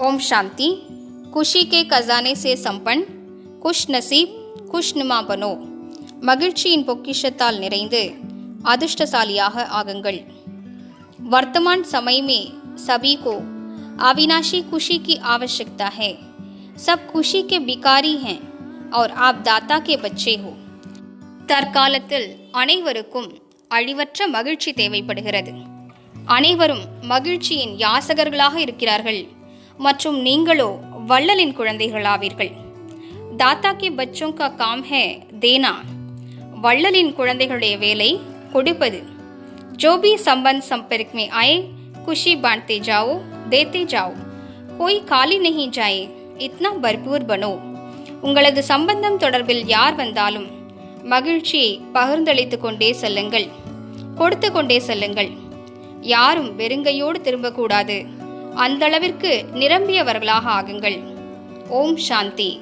ओम शांति खुशी के खजाने से संपन्न खुश नसीब खुशनुमा बनो மகிழ்ச்சியின் பொக்கிஷத்தால் நிறைந்து அதிர்ஷ்டசாலியாக ஆகுங்கள் वर्तमान समय में सभी को अविनाशी खुशी की आवश्यकता है सब खुशी के भिखारी हैं और आप दाता के बच्चे हो தற்காலத்தில் அனைவருக்கும் அழிவற்ற மகிழ்ச்சி தேவைப்படுகிறது அனைவரும் மகிழ்ச்சியின் யாசகர்களாக இருக்கிறார்கள் மற்றும் நீங்களோ வள்ளலின் குழந்தைகளாவீர்கள். தாத்தா கே பச்சோம் கா காம் ஹே தேனா. வள்ளலின் குழந்தைகளுடைய வேலை கொடுப்பது. ஜோபி சம்பந்த் சம்பர்க் மே குஷி பாண்டே ஜாவோ தேத்தே ஜாவோ. கோய் காலி நெஹி ஜாயே இத்னா பர்பூர் பனோ. உங்களது சம்பந்தம் தொடர்பில் யார் வந்தாலும் மகிழ்ச்சியை பகிர்ந்தளித்து கொண்டே செல்லுங்கள். கொடுத்து கொண்டே செல்லுங்கள். யாரும் வெறுங்கையோடு திரும்பக்கூடாது. அந்தளவிற்கு நிரம்பியவர்களாக ஆகுங்கள். ஓம் சாந்தி.